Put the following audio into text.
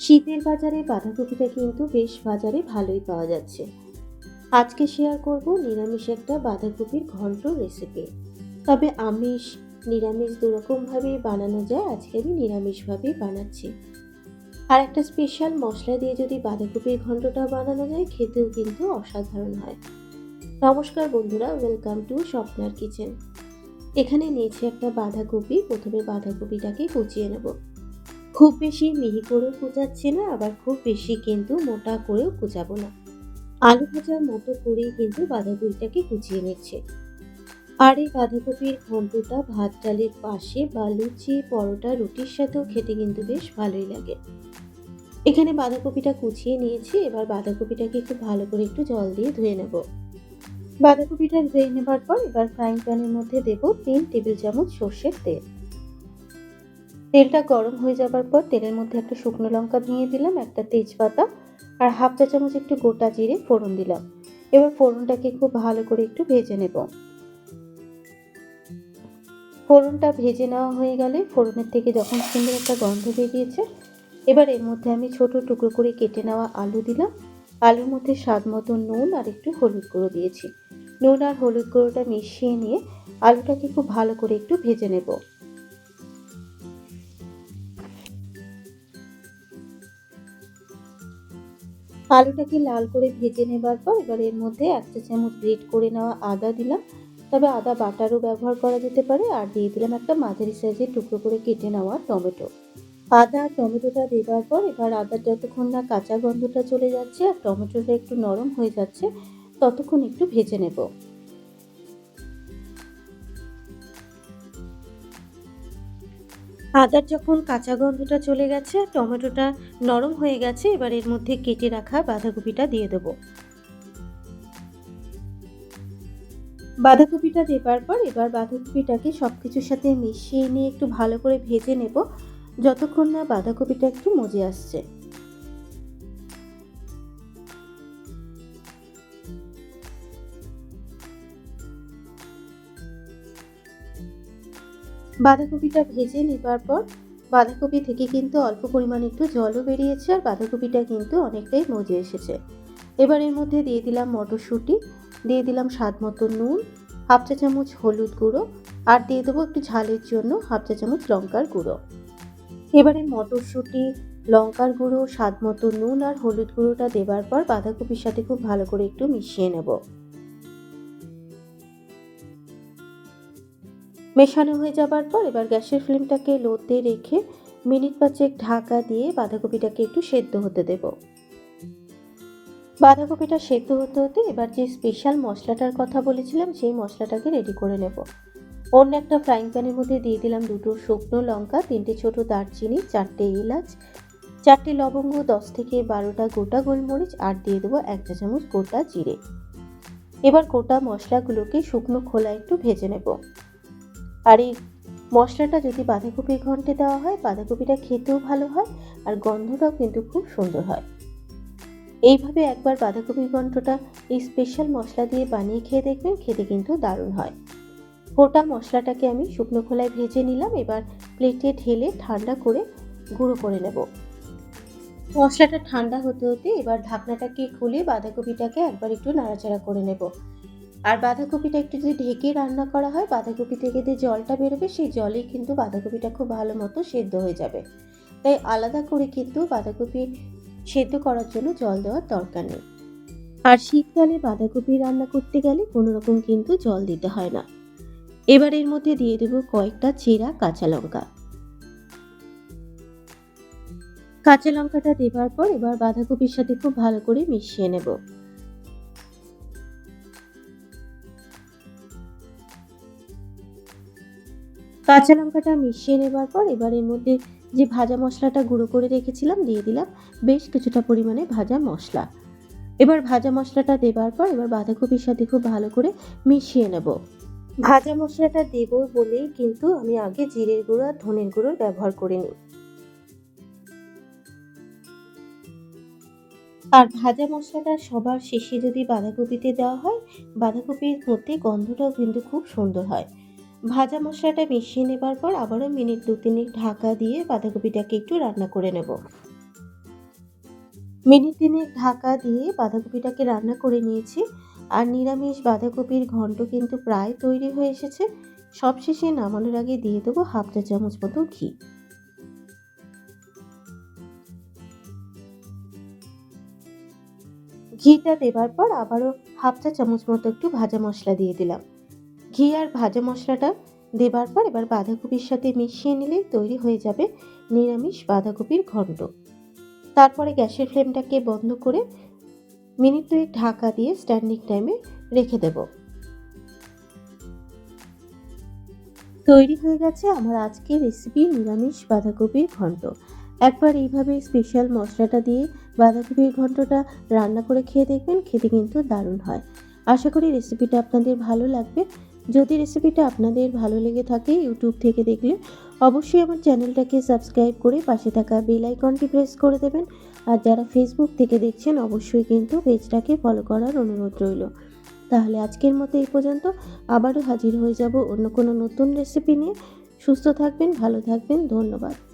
শীতের বাজারে বাঁধাকপিটা কিন্তু বেশ বাজারে ভালোই পাওয়া যাচ্ছে। আজকে শেয়ার করব নিরামিষ একটা বাঁধাকপির ঘন্ট রেসিপি তবে আমিষ, নিরামিষ দুরকমভাবেই বানানো যায়, আজকে আমি নিরামিষভাবেই বানাচ্ছি। আর একটা স্পেশাল মশলা দিয়ে যদি বাঁধাকপির ঘন্টটা বানানো যায়, খেতেও কিন্তু অসাধারণ হয়। নমস্কার বন্ধুরা ওয়েলকাম টু স্বপ্নার কিচেন এখানে নিয়েছি একটা বাঁধাকপি, প্রথমে বাঁধাকপিটাকে কুচিয়ে নেব। খুব বেশি মিহি করেও কুচাচ্ছি না, আবার খুব বেশি কিন্তু মোটা করেও কুচাবো না। আলু ভাজার মতো করেই কিন্তু বাঁধাকপিটাকে কুচিয়ে নিচ্ছে। আর এই বাঁধাকপির ঘন্টটা ভাত ডালের পাশে বা লুচি, পরোটা, রুটির সাথেও খেতে কিন্তু বেশ ভালোই লাগে। এখানে বাঁধাকপিটা কুচিয়ে নিয়েছি, এবার বাঁধাকপিটাকে একটু ভালো করে একটু জল দিয়ে ধুয়ে নেব। বাঁধাকপিটা ধুয়ে নেবার পর এবার ফ্রাইং প্যানের মধ্যে দেব তিন টেবিল চামচ সর্ষের তেল। তেলটা গরম হয়ে যাবার পর তেলের মধ্যে একটা শুকনো লঙ্কা ভেঙে দিলাম, একটা তেজপাতা আর হাফ চা চামচ একটু গোটা জিরে ফোড়ন দিলাম। এবার ফোড়নটাকে খুব ভালো করে একটু ভেজে নেব। ফোড়নটা ভেজে নেওয়া হয়ে গেলে ফোড়নের থেকে যখন সুন্দর একটা গন্ধ বেরিয়েছে, এবার এর মধ্যে আমি ছোট টুকরো করে কেটে নেওয়া আলু দিলাম। আলুর মধ্যে স্বাদ মতো নুন আর একটু হলুদ গুঁড়ো দিয়েছি। নুন আর হলুদ গুঁড়োটা মিশিয়ে নিয়ে আলুটাকে খুব ভালো করে একটু ভেজে নেব। আলুটাকে লাল করে ভেজে নেবার পর এবার এর মধ্যে এক চা চামচ গ্রেট করে নেওয়া আদা দিলাম। তবে আদা বাটারও ব্যবহার করা যেতে পারে। আর দিয়ে দিলাম একটা মাঝারি সাইজের টুকরো করে কেটে নেওয়া টমেটো। আদা আর টমেটোটা দেবার পর এবার আদার যতক্ষণ না কাঁচা গন্ধটা চলে যাচ্ছে আর টমেটোটা একটু নরম হয়ে যাচ্ছে, ততক্ষণ একটু ভেজে নেব। আদার যখন কাঁচা গন্ধটা চলে গেছে, টমেটোটা নরম হয়ে গেছে, এবার এর মধ্যে কেটে রাখা বাঁধাকপিটা দিয়ে দেব। বাঁধাকপিটা দেবার পর এবার বাঁধাকপিটাকে সব কিছুর সাথে মিশিয়ে নিয়ে একটু ভালো করে ভেজে নেব, যতক্ষণ না বাঁধাকপিটা একটু মজে আসছে। বাঁধাকপিটা ভেজে নেবার পর বাঁধাকপি থেকে কিন্তু অল্প পরিমাণে একটু জলও বেরিয়েছে আর বাঁধাকপিটা কিন্তু অনেকটাই মজে এসেছে। এবার এর মধ্যে দিয়ে দিলাম মটরশুঁটি, দিয়ে দিলাম স্বাদ মতো নুন, হাফ চা চামচ হলুদ গুঁড়ো আর দিয়ে দেবো একটু ঝালের জন্য হাফ চা চামচ লঙ্কার গুঁড়ো। এবারে মটরশুঁটি, লঙ্কার গুঁড়ো, স্বাদ মতো নুন আর হলুদ গুঁড়োটা দেবার পর বাঁধাকপির সাথে খুব ভালো করে একটু মিশিয়ে নেব। মেশানো হয়ে যাবার পর এবার গ্যাসের ফ্লেমটাকে লোতে রেখে মিনিট পাঁচেক ঢাকা দিয়ে বাঁধাকপিটাকে একটু সেদ্ধ হতে দেব। বাঁধাকপিটা সেদ্ধ হতে হতে এবার যে স্পেশাল মশলাটার কথা বলেছিলাম, সেই মশলাটাকে রেডি করে নেব। অন্য একটা ফ্রাইং প্যানের মধ্যে দিয়ে দিলাম দুটো শুকনো লঙ্কা, তিনটে ছোট দারচিনি, চারটে এলাচ, চারটে লবঙ্গ, দশ থেকে বারোটা গোটা গোলমরিচ, আর দিয়ে দেবো এক চা চামচ গোটা জিরে। এবার গোটা মশলাগুলোকে শুকনো খোলা একটু ভেজে নেব। আর এই মশলাটা যদি বাঁধাকপির ঘন্টে দেওয়া হয়, বাঁধাকপিটা খেতেও ভালো হয় আর গন্ধটাও কিন্তু খুব সুন্দর হয়। এইভাবে একবার বাঁধাকপির ঘন্টটা এই স্পেশাল মশলা দিয়ে বানিয়ে খেয়ে দেখবেন, খেতে কিন্তু দারুণ হয়। গোটা মশলাটাকে আমি শুকনো খোলায় ভেজে নিলাম, এবার প্লেটে ঢেলে ঠান্ডা করে গুঁড়ো করে নেব। মশলাটা ঠান্ডা হতে হতে এবার ঢাকনাটাকে খুলে বাঁধাকপিটাকে একবার একটু নাড়াচাড়া করে নেব। আর বাঁধাকপিটা একটু যদি ঢেকে রান্না করা হয়, বাঁধাকপি থেকে যে জলটা বেরোবে, সেই জলেই কিন্তু বাঁধাকপিটা খুব ভালো মতো সেদ্ধ হয়ে যাবে। তাই আলাদা করে কিন্তু বাঁধাকপি সেদ্ধ করার জন্য জল দেওয়ার দরকার নেই। আর শীতকালে বাঁধাকপি রান্না করতে গেলে কোনো রকম কিন্তু জল দিতে হয় না। এবার এর মধ্যে দিয়ে দেবো কয়েকটা চেরা কাঁচা লঙ্কা। কাঁচা লঙ্কাটা দেবার পর এবার বাঁধাকপির সাথে খুব ভালো করে মিশিয়ে নেব। কাঁচা লঙ্কাটা মিশিয়ে নেবার পর এবার এর মধ্যে যে ভাজা মশলাটা গুঁড়ো করে রেখেছিলাম দিয়ে দিলাম বেশ কিছুটা পরিমাণে ভাজা মশলা। এবার ভাজা মশলাটা দেবার পর এবার বাঁধাকপির সাথে খুব ভালো করে মিশিয়ে নেব। ভাজা মশলাটা দেব বলেই কিন্তু আমি আগে জিরের গুঁড়ো আর ধনের গুঁড়োর ব্যবহার করে নিই। আর ভাজা মশলাটা সবার শেষে যদি বাঁধাকপিতে দেওয়া হয়, বাঁধাকপির মধ্যে গন্ধটাও কিন্তু খুব সুন্দর হয়। ভাজা মশলাটা মিশিয়ে নেবার পর আবারও মিনিট দু তিনেক ঢাকা দিয়ে বাঁধাকপিটাকে একটু রান্না করে নেব। মিনিট তিনেক ঢাকা দিয়ে বাঁধাকপিটাকে রান্না করে নিয়েছি। আর নিরামিষ বাঁধাকপির ঘন্ট কিন্তু প্রায় তৈরি হয়ে এসেছে। সবশেষে নামানোর আগে দিয়ে দেবো হাফ চা চামচ মতো ঘি। ঘিটা দেবার পর আবারও হাফ চা চামচ মতো একটু ভাজা মশলা দিয়ে দিলাম। ঘি আর ভাজা মশলাটা দেবার পর এবার বাঁধাকপির সাথে মিশিয়ে নিলেই তৈরি হয়ে যাবে নিরামিষ বাঁধাকপির ঘন্ট তারপরে গ্যাসের ফ্লেমটাকে বন্ধ করে মিনিট দুয়েক ঢাকা দিয়ে স্ট্যান্ডিং টাইমে রেখে দেব। তৈরি হয়ে গেছে আমার আজকের রেসিপি নিরামিষ বাঁধাকপির ঘন্ট একবার এইভাবে স্পেশাল মশলাটা দিয়ে বাঁধাকপির ঘন্টটা রান্না করে খেয়ে দেখবেন, খেতে কিন্তু দারুণ হয়। আশা করি রেসিপিটা আপনাদের ভালো লাগবে। যদি রেসিপিটা আপনাদের ভালো লেগে থাকে ইউটিউব থেকে দেখলে, অবশ্যই আমার চ্যানেলটাকে সাবস্ক্রাইব করে পাশে থাকা বেল আইকনটি প্রেস করে দেবেন। আর যারা ফেসবুক থেকে দেখছেন, অবশ্যই কিন্তু পেজটাকে ফলো করার অনুরোধ রইল। তাহলে আজকের মতো এই পর্যন্ত। আবারও হাজির হয়ে যাব অন্য কোনো নতুন রেসিপি নিয়ে। সুস্থ থাকবেন, ভালো থাকবেন, ধন্যবাদ।